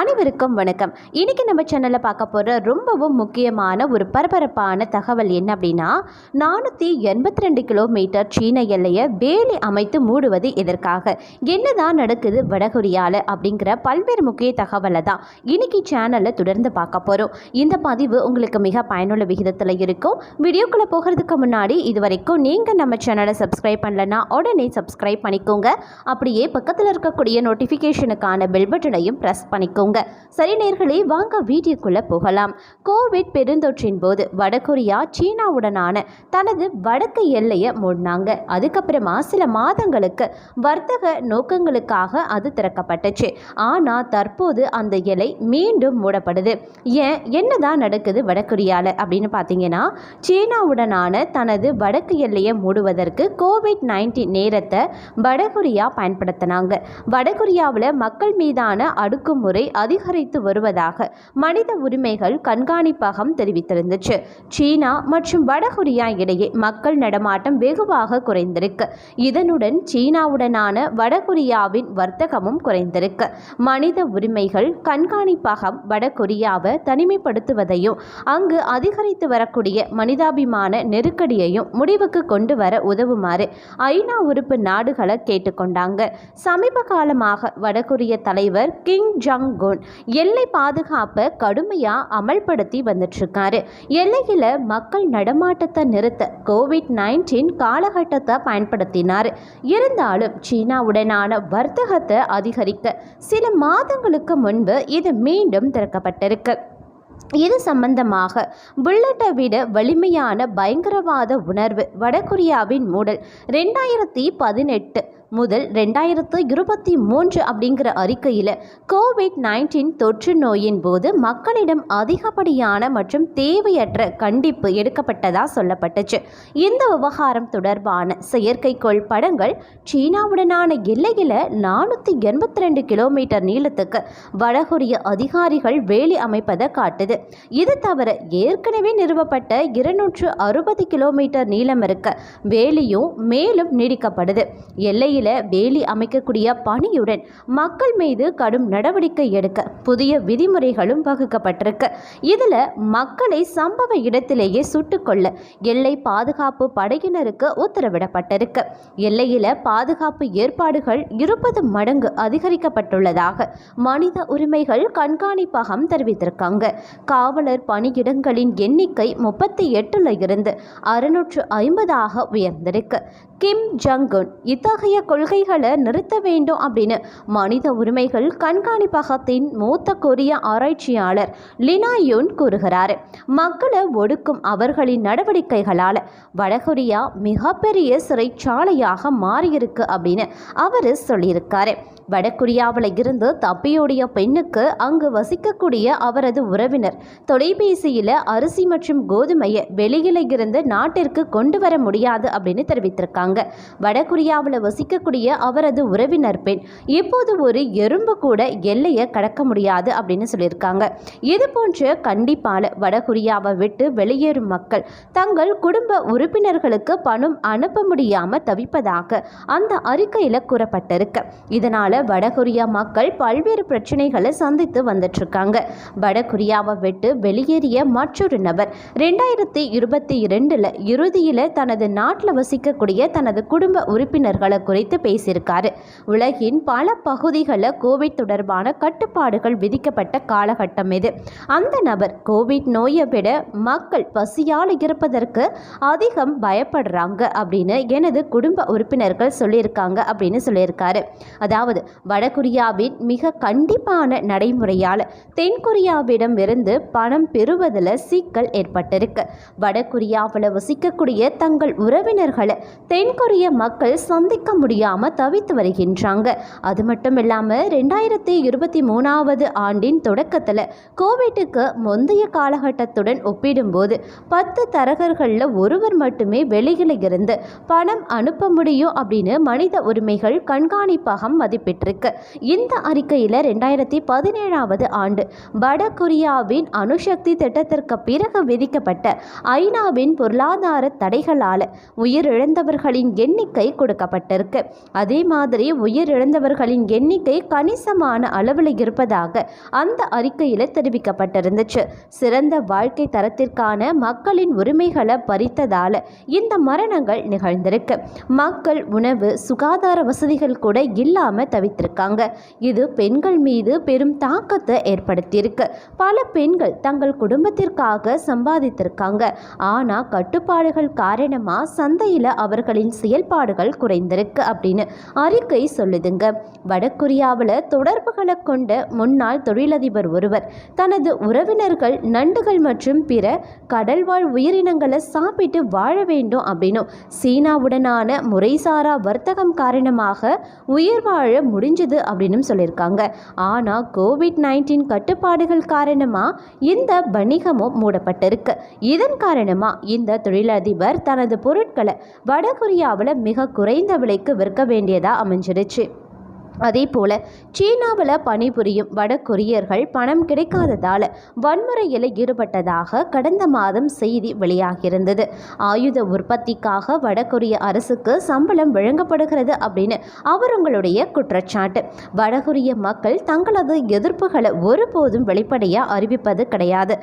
அனைவருக்கும் வணக்கம். இன்னைக்கு நம்ம சேனலில் பார்க்க போகிற ரொம்பவும் முக்கியமான ஒரு பரபரப்பான தகவல் என்ன அப்படின்னா நானூற்றி எண்பத்தி ரெண்டு கிலோமீட்டர் சீன எல்லையை வேலி அமைத்து மூடுவது எதற்காக? என்னதான் நடக்குது வடகொரியாவில் அப்படிங்கிற பல்வேறு முக்கிய தகவலை தான் இன்னைக்கு சேனலில் தொடர்ந்து பார்க்க போகிறோம் இந்த பதிவு உங்களுக்கு மிக பயனுள்ள விகிதத்தில் இருக்கும். வீடியோக்குள்ளே போகிறதுக்கு முன்னாடி இது வரைக்கும் நீங்கள் நம்ம சேனலை சப்ஸ்கிரைப் பண்ணலன்னா உடனே சப்ஸ்கிரைப் பண்ணிக்கோங்க. அப்படியே பக்கத்தில் இருக்கக்கூடிய நோட்டிஃபிகேஷனுக்கான பெல் பட்டனையும் ப்ரெஸ் பண்ணிக்கோங்க. சரி நேர்களே வாங்க வீடியோக்குள்ளே போகலாம். கோவிட் பெருந்தொற்றின் போது வடகொரியா சீனாவுடனான தனது வடக்கு எல்லையை மூடினாங்க. அதுக்கப்புறமா சில மாதங்களுக்கு வர்த்தக நோக்கங்களுக்காக அது திறக்கப்பட்டுச்சு. ஆனால் தற்போது அந்த எல்லை மீண்டும் மூடப்படுது. ஏன்? என்னதான் நடக்குது வடகொரியாவில் அப்படின்னு பார்த்தீங்கன்னா சீனாவுடனான தனது வடக்கு எல்லையை மூடுவதற்கு கோவிட் நைன்டீன் நேரத்தை வடகொரியா பயன்படுத்தினாங்க. வடகொரியாவில் மக்கள் மீதான அடுக்குமுறை அதிகரித்து வருவதாக மனித உரிமைகள் கண்காணிப்பகம் தெரிவித்திருந்துச்சு. சீனா மற்றும் வடகொரியா இடையே மக்கள் நடமாட்டம் வெகுவாக குறைந்திருக்கு. இதனுடன் சீனாவுடனான வடகொரியாவின் வர்த்தகமும் குறைந்திருக்கு. மனித உரிமைகள் கண்காணிப்பகம் வடகொரியாவை தனிமைப்படுத்துவதையும் அங்கு அதிகரித்து வரக்கூடிய மனிதாபிமான நெருக்கடியையும் முடிவுக்கு கொண்டு வர உதவுமாறு ஐநா உறுப்பு நாடுகளை கேட்டுக்கொண்டாங்க. சமீப காலமாக வடகொரிய தலைவர் கிங் ஜங் ஆகும். எல்லை பாதுகாப்பை கடுமையாக அமல்படுத்தி வந்துட்டுருக்காரு எல்லையில் மக்கள் நடமாட்டத்தை நிறுத்த கோவிட் நைன்டீன் காலகட்டத்தை பயன்படுத்தினார். இருந்தாலும் சீனாவுடனான வர்த்தகத்தை அதிகரிக்க சில மாதங்களுக்கு முன்பு இது மீண்டும் திறக்கப்பட்டிருக்கு. இது சம்பந்தமாக புல்லட்டை விட வலிமையான பயங்கரவாத உணர்வு வடகொரியாவின் மூடல் ரெண்டாயிரத்தி பதினெட்டு முதல் ரெண்டாயிரத்து இருபத்தி மூன்று அப்படிங்கிற அறிக்கையில் கோவிட் நைன்டீன் தொற்று நோயின் போது மக்களிடம் அதிகப்படியான மற்றும் தேவையற்ற கண்டிப்பு எடுக்கப்பட்டதாக சொல்லப்பட்டுச்சு. இந்த விவகாரம் தொடர்பான செயற்கைக்கோள் படங்கள் சீனாவுடனான எல்லையில் நானூற்றி எண்பத்தி ரெண்டு கிலோமீட்டர் நீளத்துக்கு வடகொரிய அதிகாரிகள் வேலி அமைப்பதை காட்டுது. இது தவிர ஏற்கனவே நிறுவப்பட்ட இருநூற்று அறுபது கிலோமீட்டர் நீளம் இருக்க வேலியும் மேலும் நீடிக்கப்படுது. எல்லையில் வேலி அமைக்கக்கூடிய பணியுடன் மக்கள் மீது கடும் நடவடிக்கை எடுக்க புதிய விதிமுறைகளும் வகுக்கப்பட்டிருக்கு. இதில் மக்களை சம்பவ இடத்திலேயே சுட்டுக்கொள்ள எல்லை பாதுகாப்பு படையினருக்கு உத்தரவிடப்பட்டிருக்கு. எல்லையில் பாதுகாப்பு ஏற்பாடுகள் இருபது மடங்கு அதிகரிக்கப்பட்டுள்ளதாக மனித உரிமைகள் கண்காணிப்பகம் தெரிவித்திருக்காங்க. காவலர் பணியிடங்களின் எண்ணிக்கை முப்பத்தி எட்டுல இருந்து அறுநூற்று ஐம்பதாக உயர்ந்திருக்கு. கிம் ஜங்குன் இத்தகைய கொள்கைகளை நிறுத்த வேண்டும் அப்படின்னு மனித உரிமைகள் கண்காணிப்பகத்தின் மூத்த கொரிய ஆராய்ச்சியாளர் லினா யூன் கூறுகிறார். மக்களை ஒடுக்கும் அவர்களின் நடவடிக்கைகளால் வடகொரியா மிகப்பெரிய சிறைச்சாலையாக மாறியிருக்கு அப்படின்னு அவர் சொல்லியிருக்காரு. வடகொரியாவில் இருந்து தப்பியோடைய பெண்ணுக்கு அங்கு வசிக்கக்கூடிய அவரது உறவினர் தொலைபேசியில் அரிசி மற்றும் கோதுமையை வெளியில இருந்து நாட்டிற்கு கொண்டு வர முடியாது அப்படின்னு தெரிவித்திருக்காங்க. வடகொரியாவில் வசிக்கக்கூடிய அவரது உறவினர் பெண் இப்போது ஒரு எறும்பு கூட எல்லையை கடக்க முடியாது அப்படின்னு சொல்லியிருக்காங்க. இது போன்ற கண்டிப்பால் வடகொரியாவை விட்டு வெளியேறும் மக்கள் தங்கள் குடும்ப உறுப்பினர்களுக்கு பணம் அனுப்ப முடியாமல் தவிப்பதாக அந்த அறிக்கையில் கூறப்பட்டிருக்கு. இதனால் வடகொரியா மக்கள் பல்வேறு பிரச்சனைகளை சந்தித்து வந்துட்டு இருக்காங்க வடகொரியாவை விட்டு வெளியேறிய மற்றொரு நபர் ரெண்டாயிரத்தி இருபத்தி இரண்டில் இறுதியில் தனது நாட்டில் வசிக்கக்கூடிய தனது குடும்ப உறுப்பினர்களை குறித்து பேசியிருக்காரு. உலகின் பல பகுதிகளில் கோவிட் தொடர்பான கட்டுப்பாடுகள் விதிக்கப்பட்ட காலகட்டம் இது. அந்த நபர் கோவிட் நோயை விட மக்கள் பசியால் இருப்பதற்கு அதிகம் பயப்படுறாங்க அப்படின்னு எனது குடும்ப உறுப்பினர்கள் சொல்லியிருக்காங்க அப்படின்னு சொல்லியிருக்காரு. அதாவது வடகொரியாவின் மிக கண்டிப்பான நடைமுறையால் தென்கொரியாவிடம் இருந்து பணம் பெறுவதில் சிக்கல் ஏற்பட்டிருக்கு. வடகொரியாவில் வசிக்கக்கூடிய தங்கள் உறவினர்களை தென்கொரிய மக்கள் சந்திக்க முடியாமல் தவித்து வருகின்றாங்க. அது மட்டும் இல்லாமல் ரெண்டாயிரத்தி இருபத்தி மூணாவது ஆண்டின் தொடக்கத்தில் கோவிட்டுக்கு முந்தைய காலகட்டத்துடன் ஒப்பிடும்போது பத்து தரகர்களில் ஒருவர் மட்டுமே வெளியில் இருந்து பணம் அனுப்ப முடியும் அப்படின்னு மனித உரிமைகள் கண்காணிப்பகம் மதிப்பிட்டிருக்கு. இந்த அறிக்கையில் ரெண்டாயிரத்தி பதினேழாவது ஆண்டு வட கொரியாவின் அணுசக்தி திட்டத்திற்கு பிறகு விதிக்கப்பட்ட ஐநாவின் பொருளாதார தடைகளால் உயிரிழந்தவர்கள் உயிரிழந்தவர்களின் எண்ணிக்கை கொடுக்கப்பட்டிருக்கு. அதே மாதிரி உயிரிழந்தவர்களின் எண்ணிக்கை கணிசமான அளவில் இருப்பதாக அந்த அறிக்கையில் தெரிவிக்கப்பட்டிருந்துச்சு. சிறந்த வாழ்க்கை தரத்திற்கான மக்களின் உரிமைகளை பறித்ததால் இந்த மரணங்கள் நிகழ்ந்திருக்கு. மக்கள் உணவு சுகாதார வசதிகள் கூட இல்லாமல் தவித்திருக்காங்க. இது பெண்கள் மீது பெரும் தாக்கத்தை ஏற்படுத்தியிருக்கு. பல பெண்கள் தங்கள் குடும்பத்திற்காக சம்பாதித்திருக்காங்க. ஆனால் கட்டுப்பாடுகள் காரணமாக சந்தையில் அவர்களின் செயல்பாடுகள் குறைந்திருக்கு அப்படின்னு அறிக்கை சொல்லுதுங்க. வடகொரியாவில் தொடர்புகளை கொண்ட முன்னாள் தொழிலதிபர் ஒருவர் தனது உறவினர்கள் நண்டுகள் மற்றும் பிற கடல்வாழ் உயிரினங்களை சாப்பிட்டு வாழ வேண்டும் அப்படின்னும் சீனாவுடனான முறைசாரா வர்த்தகம் காரணமாக உயிர் வாழ முடிஞ்சது அப்படின்னு சொல்லியிருக்காங்க. ஆனால் கோவிட் நைன்டீன் கட்டுப்பாடுகள் காரணமாக இந்த வணிகமும் மூடப்பட்டிருக்கு. இதன் காரணமாக இந்த தொழிலதிபர் தனது பொருட்களை வடகொரிய வடகொரியாவில் மிக குறைந்த விலைக்கு விற்க வேண்டியதாக அமைஞ்சிருச்சு அதே போல் சீனாவில் பணிபுரியும் வட கொரியர்கள் பணம் கிடைக்காததால் வன்முறையில் ஈடுபட்டதாக கடந்த மாதம் செய்தி வெளியாகியிருந்தது. ஆயுத உற்பத்திக்காக வடகொரிய அரசுக்கு சம்பளம் வழங்கப்படுகிறது அப்படின்னு அவர்களுடைய குற்றச்சாட்டு. வடகொரிய மக்கள் தங்களது எதிர்ப்புகளை ஒருபோதும் வெளிப்படையாக அறிவிப்பது கிடையாது.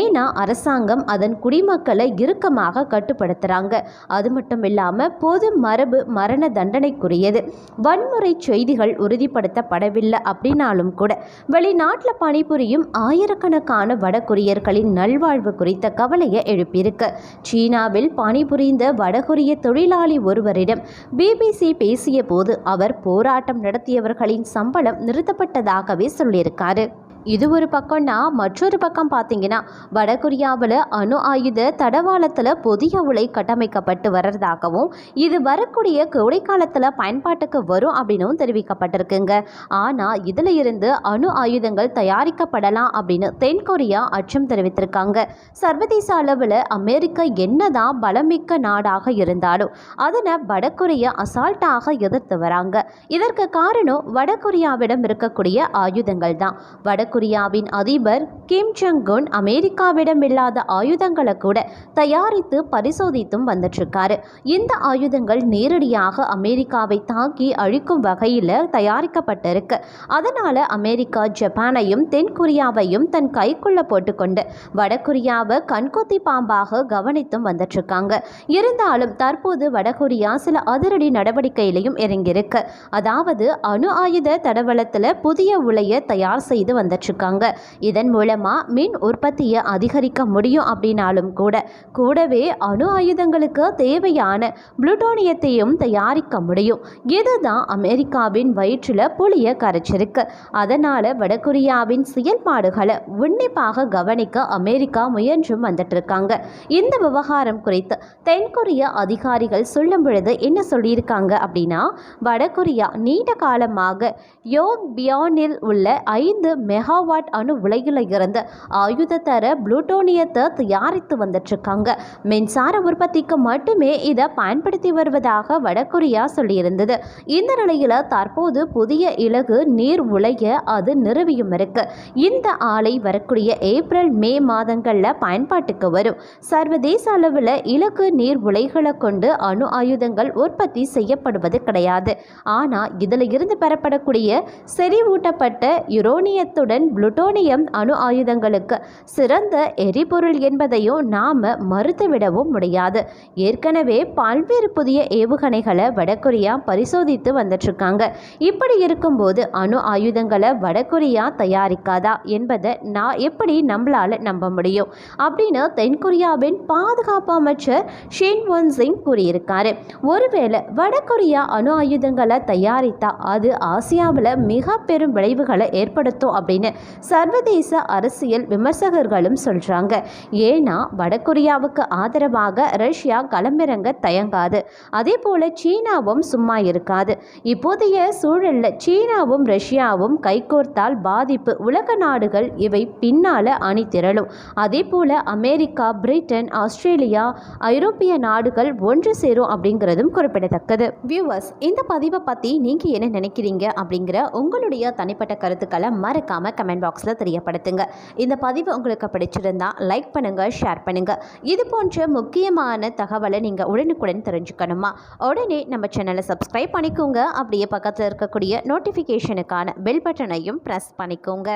ஏன்னா அரசாங்கம் அதன் குடிமக்களை இறுக்கமாக கட்டுப்படுத்துகிறாங்க அது மட்டும் இல்லாமல் பொது மரபு மரண தண்டனைக்குரியது. வன்முறை செய்திகள் உறுதிப்படுத்தப்படவில்லை அப்படின்னாலும் கூட வெளிநாட்டில் பணிபுரியும் ஆயிரக்கணக்கான வடகொரியர்களின் நல்வாழ்வு குறித்த கவலையை எழுப்பியிருக்கு. சீனாவில் பணிபுரிந்த வடகொரிய தொழிலாளி ஒருவரிடம் பிபிசி பேசிய போது அவர் போராட்டம் நடத்தியவர்களின் சம்பளம் நிறுத்தப்பட்டதாகவே சொல்லியிருக்காரு. இது ஒரு பக்கம்னா மற்றொரு பக்கம் பார்த்தீங்கன்னா வடகொரியாவில் அணு ஆயுத தடவாளத்தில் புதிய உலை கட்டமைக்கப்பட்டு வர்றதாகவும் இது வரக்கூடிய கோடைக்காலத்தில் பயன்பாட்டுக்கு வரும் அப்படின்னும் தெரிவிக்கப்பட்டிருக்குங்க. ஆனால் இதில் இருந்து அணு ஆயுதங்கள் தயாரிக்கப்படலாம் அப்படின்னு தென்கொரியா அச்சம் தெரிவித்திருக்காங்க. சர்வதேச அளவில் அமெரிக்கா என்னதான் பலமிக்க நாடாக இருந்தாலும் அதனை வடகொரியா அசால்ட்டாக எதிர்த்து வராங்க. இதற்கு காரணம் வடகொரியாவிடம் இருக்கக்கூடிய ஆயுதங்கள் தான் வட வடகொரியாவின் அதிபர் கிம் ஜங் குன் அமெரிக்காவிடம் இல்லாத ஆயுதங்களை கூட தயாரித்து பரிசோதித்தும் வந்துட்டுருக்காரு. இந்த ஆயுதங்கள் நேரடியாக அமெரிக்காவை தாக்கி அழிக்கும் வகையில் தயாரிக்கப்பட்டிருக்கு. அதனால் அமெரிக்கா ஜப்பானையும் தென்கொரியாவையும் தன் கைக்குள்ள போட்டுக்கொண்டு வடகொரியாவை கண்கொத்தி பாம்பாக கவனித்தும் வந்துட்டுருக்காங்க. இருந்தாலும் தற்போது வடகொரியா சில அதிரடி நடவடிக்கையிலையும் இறங்கியிருக்கு. அதாவது அணு ஆயுத தடவளத்தில் புதிய உலையை தயார் செய்து வந்துட்டு வச்சிட்ருக்காங்க இதன் மூலமாக மின் உற்பத்தியை அதிகரிக்க முடியும் அப்படின்னாலும் கூட கூடவே அணு ஆயுதங்களுக்கு தேவையான புளுட்டோனியத்தையும் தயாரிக்க முடியும். இதுதான் அமெரிக்காவின் வயிற்றில் புளிய கரைச்சிருக்கு. அதனால் வடகொரியாவின் செயல்பாடுகளை உன்னிப்பாக கவனிக்க அமெரிக்கா முயன்றும் வந்துட்டு இருக்காங்க இந்த விவகாரம் குறித்து தென்கொரிய அதிகாரிகள் சொல்லும் பொழுது என்ன சொல்லியிருக்காங்க அப்படின்னா வடகொரியா நீண்ட காலமாக யோக் பியானில் உள்ள ஐந்து மெகாவாட் அணு உலையில் இருந்து ஆயுத தர புளூட்டோனியத்தை தயாரித்து வந்துட்டுருக்காங்க. மின்சார உற்பத்திக்கு மட்டுமே இதை பயன்படுத்தி வருவதாக வடகொரியா சொல்லியிருந்தது. இந்த நிலையில் தற்போது புதிய இலகு நீர் உலைய அது நிறுவியும் இருக்கு. இந்த ஆலை வரக்கூடிய ஏப்ரல் மே மாதங்களில் பயன்பாட்டுக்கு வரும். சர்வதேச அளவில் இலக்கு நீர் உலைகளை கொண்டு அணு ஆயுதங்கள் உற்பத்தி செய்யப்படுவது கிடையாது. ஆனால் இதில் இருந்து பெறப்படக்கூடிய செறிவூட்டப்பட்ட யுரோனியத்துடன் புளுட்டோனியம் அணு ஆயுதங்களுக்கு சிறந்த எரிபொருள் என்பதையும் நாம் மறுத்துவிடவும் முடியாது. ஏற்கனவே பல்வேறு புதிய ஏவுகணைகளை வடகொரியா பரிசோதித்து வந்துட்டுருக்காங்க இப்படி இருக்கும்போது அணு ஆயுதங்களை வடகொரியா தயாரிக்காதா என்பதை நான் எப்படி நம்மளால் நம்ப முடியும்? அப்படின்னு தென்கொரியாவின் பாதுகாப்பு அமைச்சர் ஷின் ஒன் சிங் கூறியிருக்காரு. ஒருவேளை வடகொரியா அணு ஆயுதங்களை தயாரித்தா அது ஆசியாவில் மிக பெரும் விளைவுகளை ஏற்படுத்தும் அப்படின்னு அப்படின்னு சர்வதேச அரசியல் விமர்சகர்களும் சொல்கிறாங்க ஏன்னா வடகொரியாவுக்கு ஆதரவாக ரஷ்யா களமிறங்க தயங்காது. அதே போல் சீனாவும் சும்மா இருக்காது. இப்போதைய சூழலில் சீனாவும் ரஷ்யாவும் கைகோர்த்தால் பாதிப்பு உலக நாடுகள் இவை பின்னால் அணி திரளும் அதே போல் அமெரிக்கா பிரிட்டன் ஆஸ்திரேலியா ஐரோப்பிய நாடுகள் ஒன்று சேரும் அப்படிங்கிறதும் குறிப்பிடத்தக்கது. வியூவர்ஸ் இந்த பதிவை பற்றி நீங்கள் என்ன நினைக்கிறீங்க அப்படிங்கிற உங்களுடைய தனிப்பட்ட கருத்துக்களை மறக்காமல் கமெண்ட் பாக்ஸில் தெரியப்படுத்துங்க. இந்த பதிவு உங்களுக்கு பிடிச்சிருந்தா லைக் பண்ணுங்கள் ஷேர் பண்ணுங்கள் இது போன்ற முக்கியமான தகவலை நீங்கள் உடனுக்குடன் தெரிஞ்சுக்கணுமா? உடனே நம்ம சேனலை சப்ஸ்கிரைப் பண்ணிக்கோங்க. அப்படியே பக்கத்தில் இருக்கக்கூடிய நோட்டிஃபிகேஷனுக்கான பெல் பட்டனையும் ப்ரெஸ் பண்ணிக்கோங்க.